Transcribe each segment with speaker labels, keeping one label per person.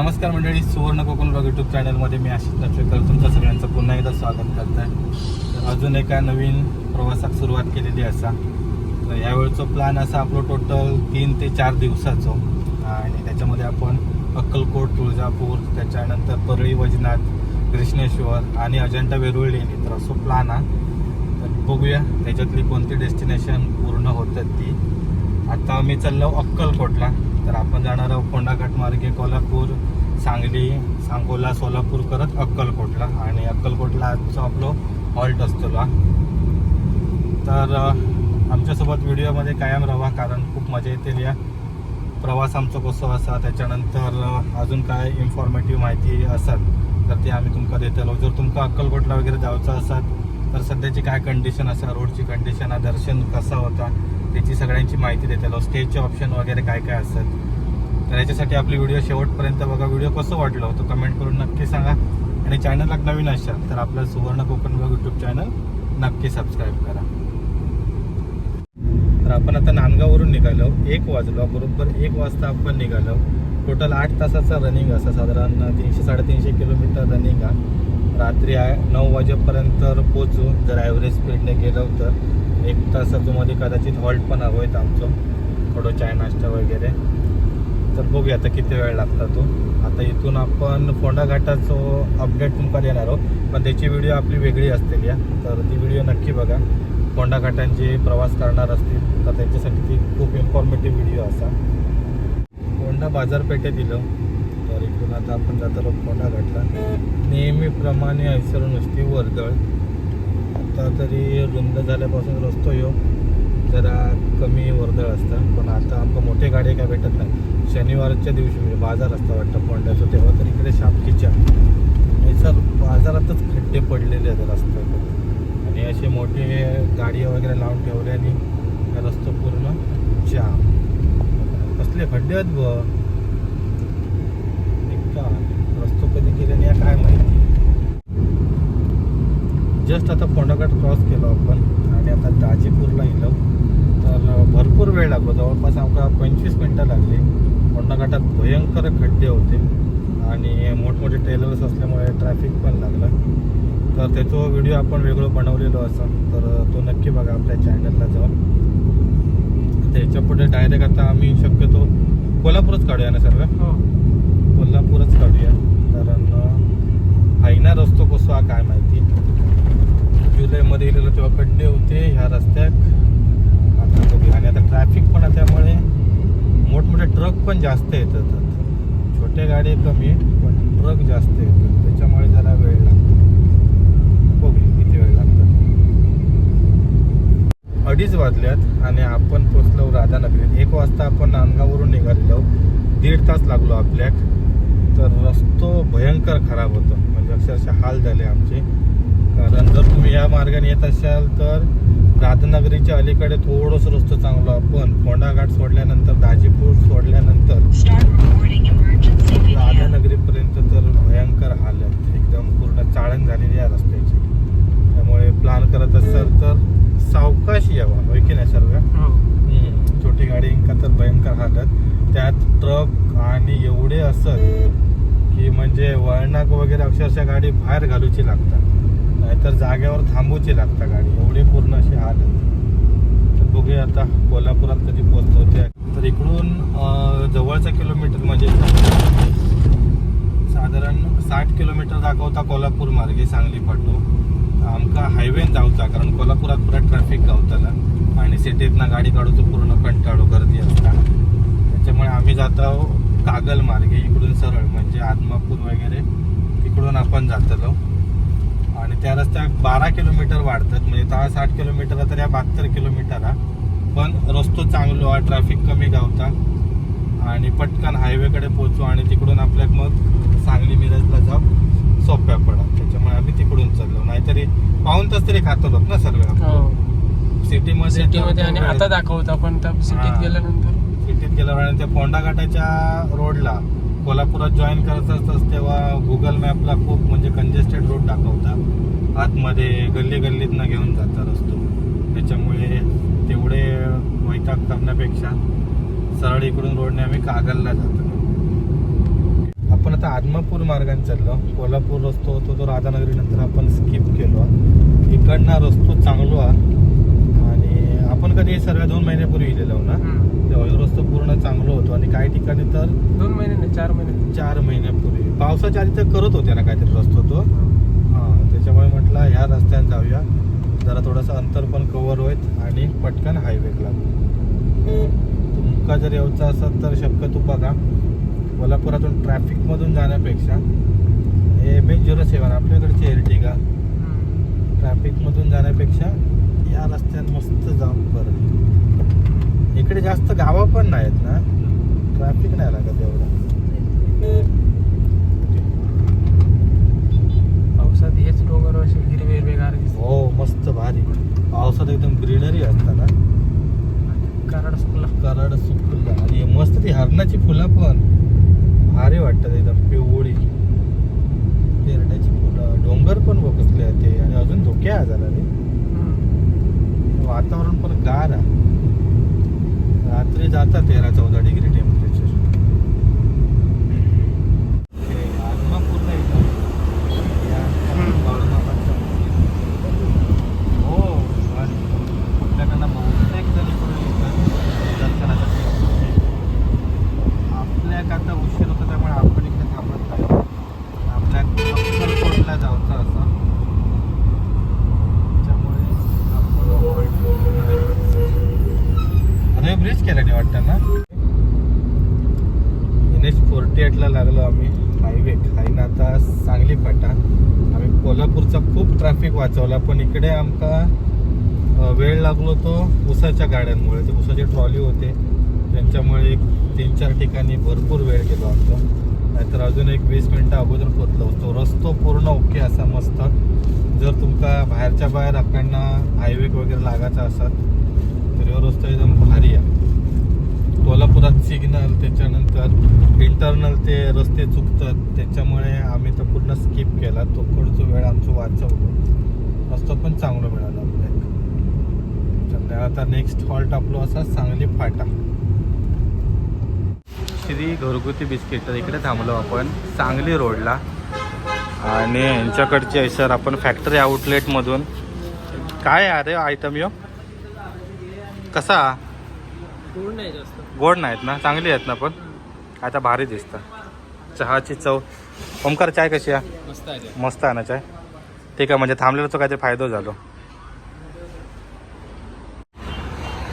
Speaker 1: नमस्कार मंडळी सुवर्ण कोकण ब्लॉग युट्यूब चॅनलमध्ये मी आशिष नचवेकर तुमचं सगळ्यांचं पुन्हा एकदा स्वागत करत आहे तर अजून एका नवीन प्रवासाक सुरुवात केलेली असा. तर यावेळचो प्लॅन असा आपलं टोटल तीन ते चार दिवसाचो. आणि त्याच्यामध्ये आपण अक्कलकोट तुळजापूर त्याच्यानंतर परळी वैजनाथ कृष्णेश्वर आणि अजंठा वेरुळ लेणी. तर असं प्लॅन हा तर बघूया त्याच्यातली कोणती डेस्टिनेशन पूर्ण होतात ती. आता आम्ही चाललो अक्कलकोटला. तर आपण जाणार आहोत कोंडाघाट मार्गे कोल्हापूर. सांगली सांगोला सोलापूर करत अक्कलकोटला. आणि अक्कलकोटला आजचं आपलं हॉल्ट असतो तर आमच्यासोबत व्हिडिओमध्ये कायम राहा कारण खूप मजा येते या प्रवास आमचा कसो असा त्याच्यानंतर अजून काय इन्फॉर्मेटिव्ह माहिती असत तर ते आम्ही तुमका देतलो. जर तुमका अक्कलकोटला वगैरे जायचं असत तर सध्याची काय कंडिशन असा रोडची कंडिशन दर्शन कसा होता त्याची सगळ्यांची माहिती देतलो. स्टेचे ऑप्शन वगैरे काय काय असतात तर याच्यासाठी आपली व्हिडिओ शेवटपर्यंत बघा. व्हिडिओ कसं वाटलं होतं? कमेंट करून नक्की सांगा. आणि चॅनलला नवीन असाल तर आपलं Suvarna Konkan blog YouTube channel नक्की सबस्क्राईब करा. तर आपण आता नांदगाववरून निघालो. एक वाजलो. बरोबर एक वाजता आपण निघालो. टोटल आठ तासाचं रनिंग असं. साधारण तीनशे साडेतीनशे किलोमीटर रनिंग आहे रात्री आहे नऊ वाजेपर्यंत पोचू. जर ॲव्हरेज स्पीडने गेलो तर. एक तासाचं मध्ये कदाचित हॉल्ट पण हवं आहेत आमचं. थोडं चाय नाश्ता वगैरे. तर बघूया आता किती वेळ लागता तो. आता इथून आपण फोंडा घाटाचो अपडेट तुमका देणार आहोत. पण त्याची व्हिडिओ आपली वेगळी असतील या. तर ती व्हिडिओ नक्की बघा. फोंडा घाटांचे प्रवास करणार असतील तर त्यांच्यासाठी ती खूप इन्फॉर्मेटिव्ह व्हिडिओ असा. फोंडा बाजारपेठेत दिलं. तर इथून आता आपण जात फोंडा घाटला नेहमीप्रमाणे हैसर नुसती वर्दळ आता तरी रुंद झाल्यापासून रस्तो येऊ जरा कमी वर्दळ असतं. पण आता आमका मोठे गाडी काय भेटत नाही. शनिवारच्या दिवशी म्हणजे बाजार असता वाटतं पोंड्याचं तेव्हा तर इकडे शापकीच्या सर बाजारातच खड्डे पडलेले आहेत रस्त्यात आणि असे मोठे गाडी वगैरे लावून ठेवले आणि रस्तो पूर्ण जाम. कसले खड्डे आहेत ब रस्तो कधी गेल्याने या काय माहिती. जस्ट आता फोंडाघाट क्रॉस केलो आपण आणि आता दाजीपूरला येलो तर भरपूर वेळ लागलो जवळपास आमका पंचवीस मिनटं लागली. फोंडाघाटात भयंकर खड्डे होते आणि मोठमोठे ट्रेलर्स असल्यामुळे ट्रॅफिक पण लागलं. तर त्याचा व्हिडिओ आपण वेगळं बनवलेलो असं. तर तो नक्की बघा आपल्या चॅनलला जाऊन. त्याच्या पुढे डायरेक्ट आता आम्ही शक्यतो कोल्हापूरच काढूया ना सर्व कोल्हापूरच काढूया. कारण हायना रस्तो कसो हा काय माहिती? जुलैमध्ये गेलेलो तेव्हा खड्डे होते ह्या रस्त्यात. आता बघूया आणि आता ट्रॅफिक पण आहे त्यामुळे मोठमोठे ट्रक पण जास्त येतात. छोट्या गाडी कमी आहे, पण ट्रक जास्त येतात. त्याच्यामुळे जरा वेळ लागतो. बघू किती वेळ लागतो. अडीच वाजल्यात आणि आपण पोचलो राधानगरीत. एक वाजता आपण नांदगाववरून निघालेलो. दीड तास लागलो आपल्याक. तर रस्तो भयंकर खराब होतो. म्हणजे अक्षरशः हाल झाले आमचे. कारण जर तुम्ही या मार्गाने येत असाल तर राधानगरीच्या अलीकडे थोडंसं रस्तो चांगलो आपण. फोंडाघाट सोडल्यानंतर दाजीपूर सोडल्यानंतर. राधानगरीपर्यंत तर भयंकर हाल आहेत एकदम पूर्ण चाळण झालेली आहे रस्त्याची. त्यामुळे प्लॅन करत असाल तर सावकाश यावा. होय की नाही सर्व? हम्म. छोटी गाडी का तर भयंकर हालत. त्यात ट्रक आणि एवढे असत की म्हणजे वळणाक वगैरे अक्षरशः गाडी बाहेर घालूची लागतात. नाहीतर जागेवर थांबूची लागतात गाडी. एवढी पूर्ण अशी हालत तर बघूया आता कोल्हापुरात कधी पोहोचतो ते. तर इकडून जवळचा किलोमीटर म्हणजे साधारण साठ किलोमीटर दाखवता कोल्हापूर मार्गे सांगली फाटो आमका हायवेन जाऊचा कारण कोल्हापुरात पुरा ट्रॅफिक गावताला आणि सिटीतनं गाडी काढूचो पूर्ण कंटाळो गर्दी असता. त्याच्यामुळे आम्ही जातो कागल मार्गे इकडून सरळ म्हणजे आदमापूर वगैरे. तिकडून आपण जातलो आणि त्या रस्त्यात बारा किलोमीटर वाढतात. म्हणजे दहा साठ किलोमीटर तर या बहात्तर किलोमीटर हा. पण रस्तो चांगलो हा ट्रॅफिक कमी गावता. आणि पटकन हायवेकडे पोचू आणि तिकडून आपल्या मग सांगली मिरजला जाऊ. सोप्या पडा. त्याच्यामुळे आम्ही तिकडून चाललो. नाहीतरी पाऊन तास तरी खातो ना सर्व सिटीमध्ये
Speaker 2: सिटीमध्ये आणि आता दाखवतो आपण त्या
Speaker 1: हा.
Speaker 2: सिटीत गेल्यानंतर.
Speaker 1: सिटीत गेल्यावर आणि त्या फोंडा घाटाच्या रोडला कोल्हापुरात जॉईन करत असताच तेव्हा गुगल मॅपला खूप म्हणजे कंजेस्टेड रोड दाखवता. आतमध्ये गल्ली गल्लीतनं घेऊन जाता रस्तो त्याच्यामुळे तेवढे वैताग करण्यापेक्षा सरळ इकडून रोडने आम्ही कागलला जातो. आपण आता आदमापूर मार्गाने चाललो. कोल्हापूर रस्तो होतो तो राधानगरी नंतर आपण स्किप केलो. इकडनं रस्तो चांगलो आणि आपण कधी सर्व दोन महिन्यापूर्वी गेलेलो ना. तेव्हा रस्तो पूर्ण चांगलो होतो. आणि काही ठिकाणी तर
Speaker 2: दोन महिने चार महिने.
Speaker 1: चार महिन्यापूर्वी. पावसाच्या आधी तर करत होते ना काहीतरी रस्तो तो. त्याच्यामुळे म्हटलं ह्या रस्त्याने जाऊया. जरा थोडंसं अंतर पण कव्हर होईल आणि पटकन हायवे लागू तुमका जर यायचं असेल तर शक्यतो बघा कोल्हापुरातून ट्रॅफिकमधून जाण्यापेक्षा एम एच झिरो सेवन आपल्याकडची एर्टिगा ट्रॅफिकमधून जाण्यापेक्षा या रस्त्यात मस्त जाऊन बरं इकडे जास्त गावं पण नाहीत ना? ट्रॅफिक नाही लागत एवढं
Speaker 2: पावसात हेच डोंगर असे हिरवे हिरवे गार दिसतात.
Speaker 1: हो मस्त भारी. पावसात एकदम ग्रीनरी असतं ना
Speaker 2: कराड सुकला.
Speaker 1: कराड सुकलं. आणि मस्त ती हरणाची फुलं पण. भारी वाटतात एकदम पिवळी. पेरण्याची फुलं. डोंगर पण बघतले ते. आणि अजून धोके आहे जरा रे. वातावरण पण गार आहे. रात्री जातात तेरा चौदा डिग्री टेम्परेचर हो आणि आपल्याकडनं बहुतेक जण इकडे येतात दर्शनासाठी आपल्याक आता उशीर होतो त्यामुळे आपण इकडे थांबत नाही आपल्या अक्कलकोटला जायचं असं त्याच्यामुळे आपण अरे ब्रिज केला नाही वाटतं ना एन एच फोर्टी एटला लागलो आम्ही हायवे खाईन आता सांगली फाटा आम्ही कोल्हापूरचा खूप ट्रॅफिक वाचवला पण इकडे आमका वेळ लागलो तो उसाच्या गाड्यांमुळे. ते उसाचे ट्रॉली होते त्यांच्यामुळे एक तीन चार ठिकाणी भरपूर वेळ गेलो आमचा. नाहीतर अजून एक वीस मिनटं अगोदर पोचलो होतो. रस्तो पूर्ण ओके असा मस्त. जर तुमका बाहेरच्या बाहेर आपण हायवे वगैरे लागायचा असत तर हा रस्तो एकदम भारी आहे. कोल्हापुरात सिग्नल त्याच्यानंतर इंटरनल ते रस्ते चुकतात. त्याच्यामुळे आम्ही तर पूर्ण स्किप केला. तो कडचं वेळ आमचं वाचवलो. रस्तो पण चांगलं मिळालं आपल्याला आता नेक्स्ट हॉल्ट आपलो असा सांगली फाटा. श्री घरगुती बिस्किट तर इकडे थांबलो आपण सांगली रोडला. आणि यांच्याकडची आहे सर आपण फॅक्टरी आउटलेटमधून काय आहे अरे आयटम यो? कसा?
Speaker 2: गोड नाही
Speaker 1: गोड नाहीत ना? चांगली आहेत ना पण? आता भारी दिसतं. चहाची चव. ओमकार चाय कशी आहे?
Speaker 2: मस्त आहे. ते.
Speaker 1: मस्त आहे ना चाय? ठीक आहे म्हणजे थांबलेला तो काहीतरी फायदा झालो.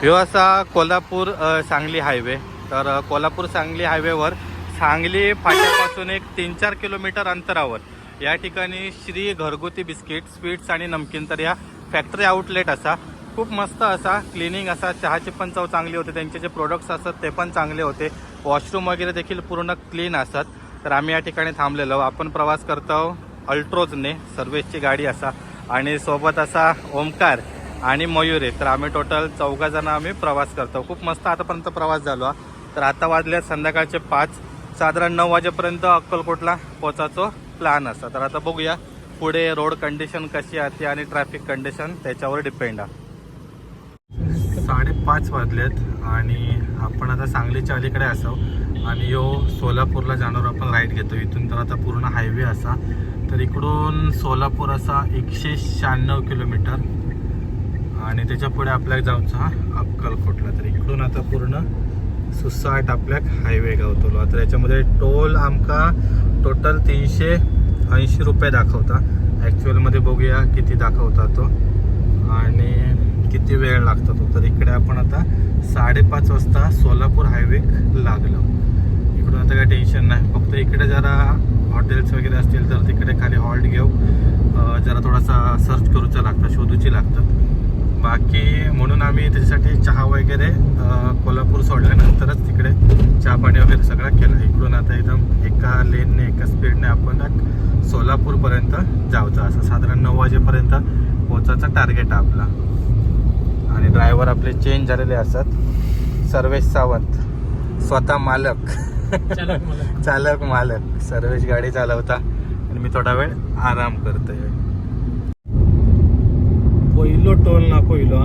Speaker 1: ह्यो असा कोल्हापूर सांगली हायवे. तर कोल्हापूर सांगली हायवेवर सांगली फाट्यापासून एक तीन चार किलोमीटर अंतरावर. या ठिकाणी श्री घरगुती बिस्किट स्वीट्स आणि नमकीन तर या फॅक्टरी आउटलेट असा. खूप मस्त असा क्लिनिंग असा. चहाची पण चव चांगली होते. त्यांचे जे प्रोडक्ट्स असतात ते पण चांगले होते. वॉशरूम वगैरे देखील पूर्ण क्लीन असतात. तर आम्ही या ठिकाणी थांबलेलो. आपण प्रवास करतो अल्ट्रोजने सर्वेसची गाडी असा आणि सोबत असा ओमकार आणि मयूर. आहे तर आम्ही टोटल चौघा जण आम्ही प्रवास करतो. खूप मस्त आतापर्यंत प्रवास झालो हा. तर आता वाजल्यात संध्याकाळचे पाच. साधारण नऊ वाजेपर्यंत अक्कलकोटला पोचायचो प्लॅन असता तर आता बघूया पुढे रोड कंडिशन कशी आहे आणि ट्रॅफिक कंडिशन त्याच्यावर डिपेंड आहे. साडेपाच वाजलेत आणि आपण आता सांगलीच्या अलीकडे असाव. आणि यो सोलापूरला जाणार आपण राईट घेतो. इथून तर आता पूर्ण हायवे असा. तर इकडून सोलापूर असा एकशे शहाण्णव किलोमीटर. आणि त्याच्या पुढे आपल्याला जाऊचा हा अक्कलकोटला तर इकडून आता पूर्ण सुसाट आपल्याक हायवे गावतलो. तर याच्यामध्ये टोल आमका टोटल तीनशे ऐंशी रुपये दाखवता. ॲक्च्युअलमध्ये बघूया किती दाखवता तो. आणि किती वेळ लागतो तो. तर इकडे आपण आता साडेपाच वाजता सोलापूर हायवे लागलो. इकडून आता काही टेन्शन नाही. फक्त इकडे जरा हॉटेल्स वगैरे असतील तर तिकडे खाली हॉल्ट घेऊ. जरा थोडासा सर्च करूचा लागतं शोधूची लागतं बाकी म्हणून आम्ही त्याच्यासाठी चहा वगैरे कोल्हापूर सोडल्यानंतरच तिकडे चहा पाणी वगैरे सगळं केलं. इकडून आता एकदम एका लेनने एका स्पीडने आपण एक सोलापूरपर्यंत जायचं असं साधारण नऊ वाजेपर्यंत पोचायचं टार्गेट आहे आपला. आणि ड्रायव्हर आपले चेंज झालेले असतात. सर्वेश सावंत स्वतः मालक.
Speaker 2: चालक मला
Speaker 1: चालक मालक. सर्वेश गाडी चालवता. आणि मी थोडा वेळ आराम करतोय. पहिलो टोल ना पहिलो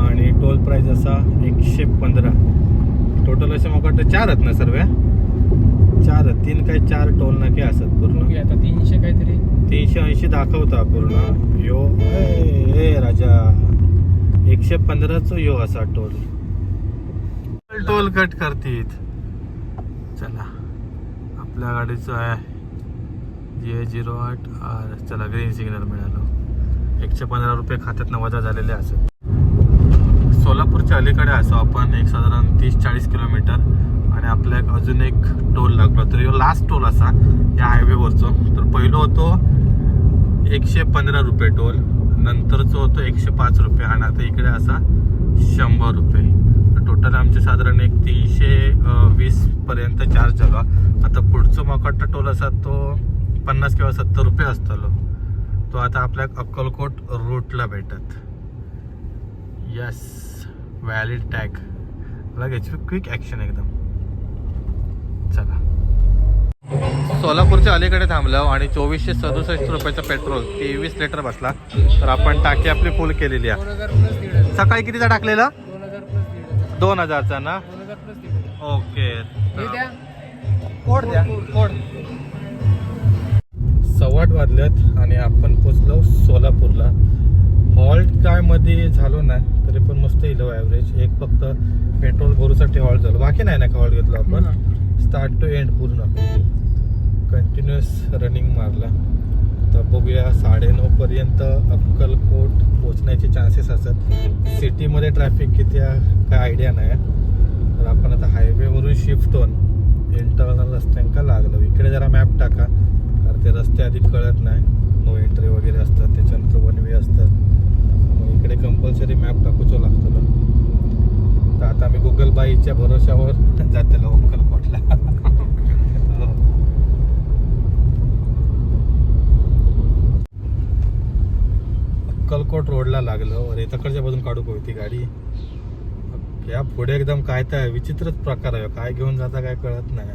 Speaker 1: आणि टोल प्राइस असा एकशे पंधरा. टोटल असे मला वाटतं चार आहेत ना सर्व चार तीन काय चार टोल नाके असत पूर्ण?
Speaker 2: आता तीनशे काहीतरी.
Speaker 1: तीनशे ऐंशी दाखवता पूर्ण. यो ए, राजा. एकशे पंधराचो यो असा टोल. Toll cut करतीत. चला आपल्या गाडीचं आहे जे झिरो आठ आर चला ग्रीन सिग्नल मिळालं. एकशे पंधरा रुपये खात्यातनं वजा झालेले असत सोलापूरच्या अलीकडे असो आपण एक साधारण तीस चाळीस किलोमीटर आणि आपल्या एक अजून एक टोल लागलो. तर ह्यो लास्ट टोल असा या हायवेवरचो तर पहिलो होतो एकशे पंधरा रुपये टोल नंतरचं होतो एकशे पाच रुपये आणि आता इकडे असा शंभर रुपये. टोटल आमचे साधारण एक तीनशे वीसपर्यंत वीस पर्यंत चार्ज झाला. आता पुढचं मोकाट्टा टोल असा तो पन्नास किंवा सत्तर रुपये असतलो. तो आता आपल्या अक्कलकोट रूटला भेटत. यस व्हॅलिड टॅग लगेच क्विक ॲक्शन एकदम. चला. सोलापूरच्या अलीकडे थांबलो आणि चोवीसशे सदुसष्ट रुपयाचं पेट्रोल तेवीस लिटर बसला. तर आपण टाकी आपली फुल केलेली आहे. सकाळी कितीचा टाकलेला?
Speaker 2: दोन
Speaker 1: हजारचा ना?
Speaker 2: दोन हजार प्लस दीड हजार
Speaker 1: ओके.
Speaker 2: हे द्या.
Speaker 1: कोड द्या. कोड सव्वाट वाजल्यात आणि आपण पोचलो सोलापूरला. हॉल्ट काय मध्ये झालो नाही तरी पण मस्त इलो ॲव्हरेज एक फक्त पेट्रोल भरूसाठी हॉल्ट झालो. बाकी नाही ना का हॉल्ट घेतलो आपण? स्टार्ट टू एंड पूर्ण. कंटिन्युअस रनिंग मारला. तर बघूया साडेनऊ पर्यंत अक्कलकोट पोचण्याचे चान्सेस असतात. सिटीमध्ये ट्रॅफिक किती आहे काय आयडिया नाही तर आपण आता हायवेवरून शिफ्ट होऊन इंटरनल रस्त्यांका लागलो? इकडे जरा मॅप टाका कारण ते रस्ते आधी कळत नाही. नो एंट्री वगैरे असतात त्याच्यानंतर वन वे असतात. मग इकडे कंपल्सरी मॅप टाकूचो लागतो तर आता आम्ही गुगल बाईच्या भरोशावर जातेलो अक्कलकोटला हो. अक्कलकोट रोडला लागलो. रेताकडच्या बाजून काढू ती गाडी? या पुढे एकदम काय तर विचित्रच प्रकार आहे. काय घेऊन जाता काय कळत नाही.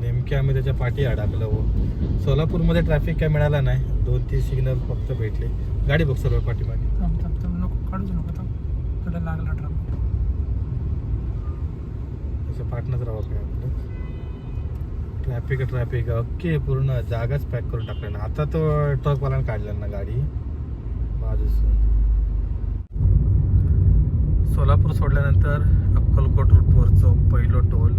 Speaker 1: नेमके आम्ही त्याच्या पाठी अडकलो. हो सोलापूरमध्ये ट्रॅफिक काय मिळाला नाही. दोन तीन सिग्नल फक्त भेटले. गाडी बघ सर्व पाठीमागे.
Speaker 2: लागला
Speaker 1: पाठणंच राहावं काय आपलं? ट्रॅफिक ट्रॅफिक ओके पूर्ण जागाच पॅक करून टाकलं ना. आता तो ट्रकवाल्यानं काढला ना गाडी. सोलापूर सोडल्यानंतर अक्कलकोट रूटवरचं पहिलं टोल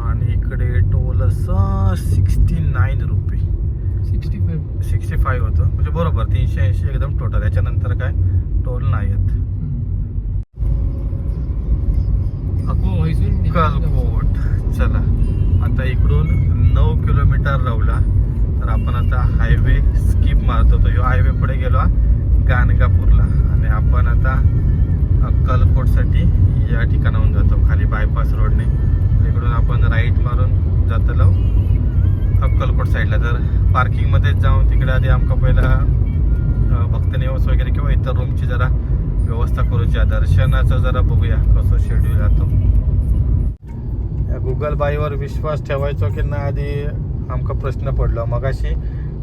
Speaker 1: आणि इकडे टोल असं सिक्स्टी नाईन रुपये.
Speaker 2: सिक्स्टी फाईव्ह
Speaker 1: सिक्स्टी फाईव्ह होतं. म्हणजे बरोबर तीनशे ऐंशी एकदम टोटल याच्यानंतर काय? टोल नाही आहेत अक्कलकोट. चला. आता इकडून नऊ किलोमीटर रावला. तर आपण आता हायवे स्किप मारतो तो ह्यो हायवे पुढे गेलो गाणगापूरला. आणि आपण आता अक्कलकोटसाठी या ठिकाणाहून जातो खाली बायपास रोडने इकडून आपण राईट मारून जातलो अक्कलकोट साईडला तर पार्किंगमध्येच जाऊन तिकडे आधी आमका पहिला भक्त निवास वगैरे किंवा इतर रूमची जरा व्यवस्था करूची दर्शनाचं जरा बघूया कसं शेड्यूल राहतो या गुगल बाईवर विश्वास ठेवायचो की ना आधी आमका प्रश्न पडलो. मगाशी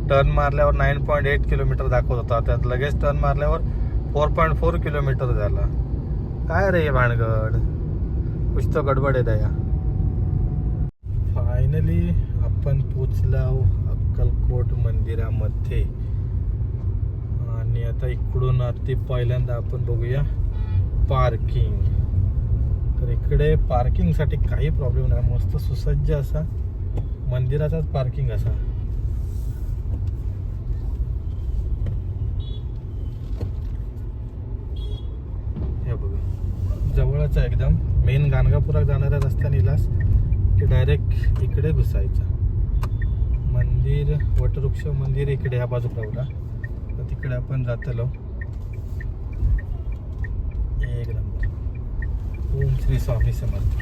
Speaker 1: टर्न मारल्यावर नाईन पॉईंट एट किलोमीटर दाखवत होता. त्यात लगेच टर्न मारल्यावर फोर पॉईंट फोर किलोमीटर झाला. काय रे हे भानगड? कुछ तो गडबड आहे दया. फायनली आपण पोचलो अक्कलकोट मंदिरामध्ये. आणि आता इकडून अगदी पहिल्यांदा आपण बघूया पार्किंग तर इकडे पार्किंगसाठी काही प्रॉब्लेम नाही. मस्त सुसज्ज असा. मंदिराचाच पार्किंग असा हे बघा जवळच आहे एकदम मेन गाणगापुरात जाणाऱ्या रस्त्याने इलास की डायरेक्ट इकडे घुसायचा. मंदिर वटवृक्ष मंदिर इकडे ह्या बाजू लावला तर तिकडे आपण जातलो. एक नंबर. ओम श्री स्वामी समर्थ.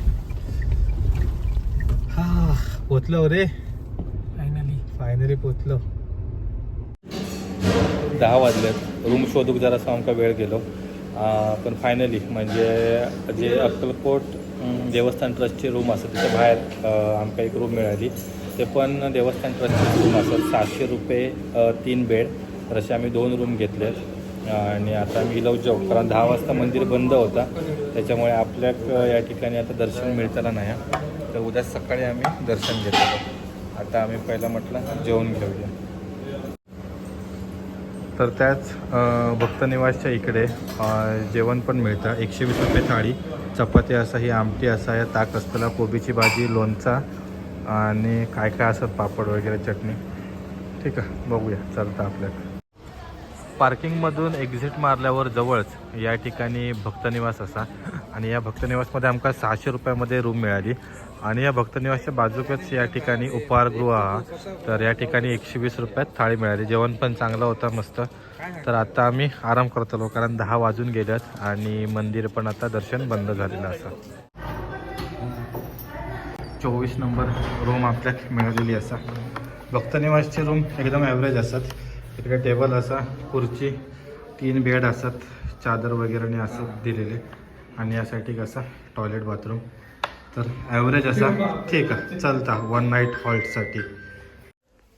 Speaker 1: हा पोचलो रे.
Speaker 2: फायनली
Speaker 1: फायनली पोचलो. दहा वाजलेत. रूम शोधूक जरासा आमका वेळ गेलो. पण फायनली म्हणजे जे अक्कलकोट देवस्थान ट्रस्टचे रूम असतात त्याच्या बाहेर आमका एक रूम मिळाली. ते पण देवस्थान ट्रस्टचे रूम असतात. सातशे रुपये तीन बेड. तर असे आम्ही दोन रूम घेतले. आणि आता आम्ही इलो जाऊ कारण दहा वाजता मंदिर बंद होता. त्याच्यामुळे आपल्या या ठिकाणी आता दर्शन मिळताना नाही. तर उद्या सकाळी आम्ही दर्शन घेतलं. आता आम्ही पहिला म्हटलं जेवण घेऊया. तर त्याच भक्तनिवासच्या इकडे जेवण पण मिळतं. एकशे वीस रुपये थाळी चपाती असा ही आमटी असा या ताक असताना कोबीची भाजी लोणचा आणि काय काय असत पापड वगैरे चटणी. ठीक आहे बघूया चालतं आपल्याकडे पार्किंगमधून एक्झिट मारल्यावर जवळच या ठिकाणी भक्तनिवास असा. आणि या भक्तनिवासमध्ये आमका सहाशे रुपयामध्ये रूम मिळाली. आणि या भक्तनिवासच्या बाजूकच या ठिकाणी उपहारगृह हा. तर या ठिकाणी एकशे वीस रुपयात थाळी मिळाली. जेवण पण चांगलं होतं मस्त. तर आता आम्ही आराम करतो कारण दहा वाजून गेल्यात आणि मंदिर पण आता दर्शन बंद झालेलं असं. चोवीस नंबर रूम आपल्याक मिळालेली असा. भक्तनिवासचे रूम एकदम ॲव्हरेज असतात इकडे टेबल असा खुर्ची तीन बेड असतात चादर वगैरे असं दिलेले. आणि यासाठी कसा? टॉयलेट बाथरूम तर ॲव्हरेज असा? ठीक आहे चालता. वन नाईट हॉल्टसाठी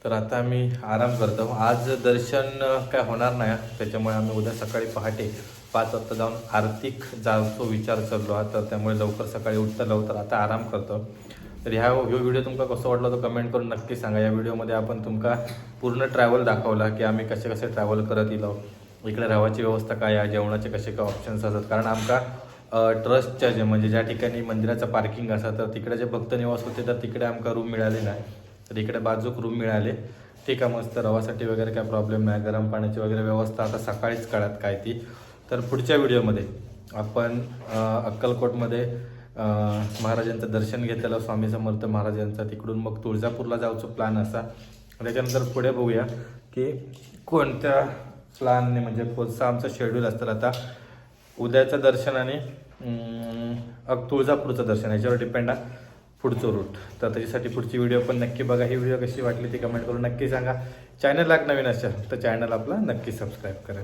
Speaker 1: तर आता आम्ही आराम करतो. आज दर्शन काय होणार नाही त्याच्यामुळे आम्ही उद्या सकाळी पहाटे पाच वाजता जाऊन आर्थिक जातो विचार चाललो आहे तर त्यामुळे लवकर सकाळी उठता लवकर आता आराम करतो. तर ह्या ह्यो व्हिडिओ तुमका कसं वाटला तो कमेंट करून नक्की सांगा. या व्हिडिओमध्ये आपण तुमका पूर्ण ट्रॅव्हल दाखवला की आम्ही कसे कसे ट्रॅव्हल करत येलो इकडे राहायची व्यवस्था काय आहे जेवणाचे कसे काय ऑप्शन्स असतात. कारण आमका ट्रस्टच्या जे म्हणजे ज्या ठिकाणी मंदिराचं पार्किंग असं तर तिकडे जे भक्त निवास होते तर तिकडे आमका रूम मिळाले नाही. तर इकडे बाजूक रूम मिळाले. ठीक आहे मस्त रवासाठी वगैरे काय प्रॉब्लेम नाही. गरम पाण्याची वगैरे व्यवस्था आता सकाळीच कळत काय ती. तर पुढच्या व्हिडिओमध्ये आपण अक्कलकोटमध्ये महाराजांचं दर्शन घेतलेलं स्वामी समर्थ महाराजांचा. तिकडून मग तुळजापूरला जाऊचं प्लॅन असा. त्याच्यानंतर पुढे बघूया की कोणत्या प्लॅनने म्हणजे कोणचा आमचं शेड्यूल असतं. आता उद्याचं दर्शन आणि अग- तुळजापूरचं दर्शन याच्यावर डिपेंड आहे पुढचं रूट तर त्याच्यासाठी पुढची व्हिडिओ पण नक्की बघा. ही व्हिडिओ कशी वाटली ती कमेंट करून नक्की सांगा. चॅनल नवीन असेल तर चॅनल आपला नक्की सबस्क्राईब करा.